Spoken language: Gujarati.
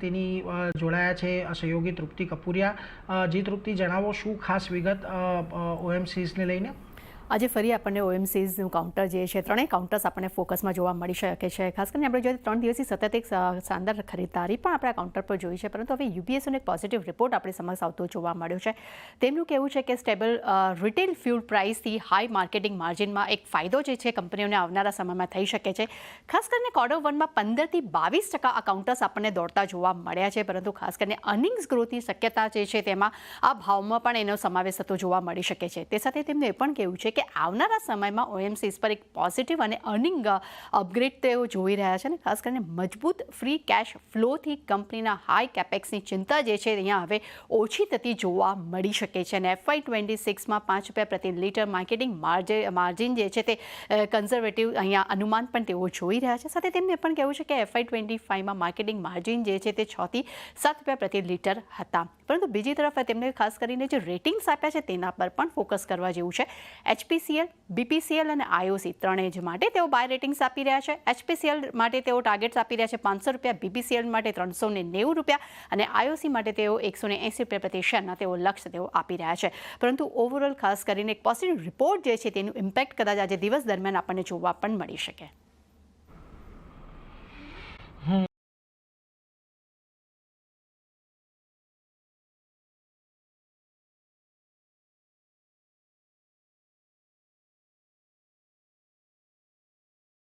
તેની જોડાયા છે સહયોગી તૃપ્તિ કપૂરિયા. જે તૃપ્તિ જણાવો શું ખાસ વિગત ઓએમસીસને લઈને? આજે ફરી આપણને ઓએમસીઝનું કાઉન્ટર જે છે, ત્રણેય કાઉન્ટર્સ આપણને ફોકસમાં જોવા મળી શકે છે. ખાસ કરીને આપણે જોઈએ ત્રણ દિવસથી સતત એક શાનદાર ખરીદદારી પણ આપણે કાઉન્ટર પર જોઈ છે, પરંતુ હવે યુબીએસનો એક પોઝિટિવ રિપોર્ટ આપણી સમક્ષ આવતો જોવા મળ્યો છે. તેમનું કહેવું છે કે સ્ટેબલ રિટેલ ફ્યુલ પ્રાઇસથી હાઈ માર્કેટિંગ માર્જિનમાં એક ફાયદો જે છે, કંપનીઓને આવનારા સમયમાં થઈ શકે છે. ખાસ કરીને ક્વાર્ટર વનમાં પંદરથી બાવીસ ટકા આ કાઉન્ટર્સ આપણને દોડતા જોવા મળ્યા છે, પરંતુ ખાસ કરીને અર્નિંગ્સ ગ્રોથની શક્યતા જે છે, તેમાં આ ભાવમાં પણ એનો સમાવેશ થતો જોવા મળી શકે છે. તે સાથે તેમનું એ પણ કહેવું છે કે આવનારા સમયમાં ઓએમસીસ પર એક પોઝિટિવ અને અર્નિંગ અપગ્રેડ તેઓ જોઈ રહ્યા છે અને ખાસ કરીને મજબૂત ફ્રી કેશ ફ્લોથી કંપનીના હાઈ કેપેક્સની ચિંતા જે છે અહીંયા હવે ઓછી થતી જોવા મળી શકે છે. અને એફઆઈ ટ્વેન્ટી સિક્સમાં પાંચ રૂપિયા પ્રતિ લીટર માર્કેટિંગ માર્જે માર્જિન જે છે તે કન્ઝર્વેટિવ અહીંયા અનુમાન પણ તેઓ જોઈ રહ્યા છે. સાથે તેમને પણ કહેવું છે કે એફઆઈ ટ્વેન્ટી ફાઇવમાં માર્કેટિંગ માર્જિન જે છે તે છથી સાત રૂપિયા પ્રતિ લીટર હતા. પરંતુ બીજી તરફ તેમને ખાસ કરીને જે રેટિંગ્સ આપ્યા છે તેના પર પણ ફોકસ કરવા જેવું છે. એચપીસીએલ, બીપીસીએલ અને આઈઓસી ત્રણેય જ માટે તેઓ બાય રેટિંગ્સ આપી રહ્યા છે. એચપીસીએલ માટે તેઓ ટાર્ગેટ્સ આપી રહ્યા છે પાંચસો રૂપિયા, બીપીસીએલ માટે ત્રણસો ને નેવું રૂપિયા અને આઈઓસી માટે તેઓ એકસો ને એંસી રૂપિયા પ્રતિ શેરના તેઓ લક્ષ્ય તેઓ આપી રહ્યા છે. પરંતુ ઓવરઓલ ખાસ કરીને એક પોઝિટિવ રિપોર્ટ જે છે તેનું ઇમ્પેક્ટ કદાચ આજે દિવસ દરમિયાન આપણને જોવા પણ મળી શકે.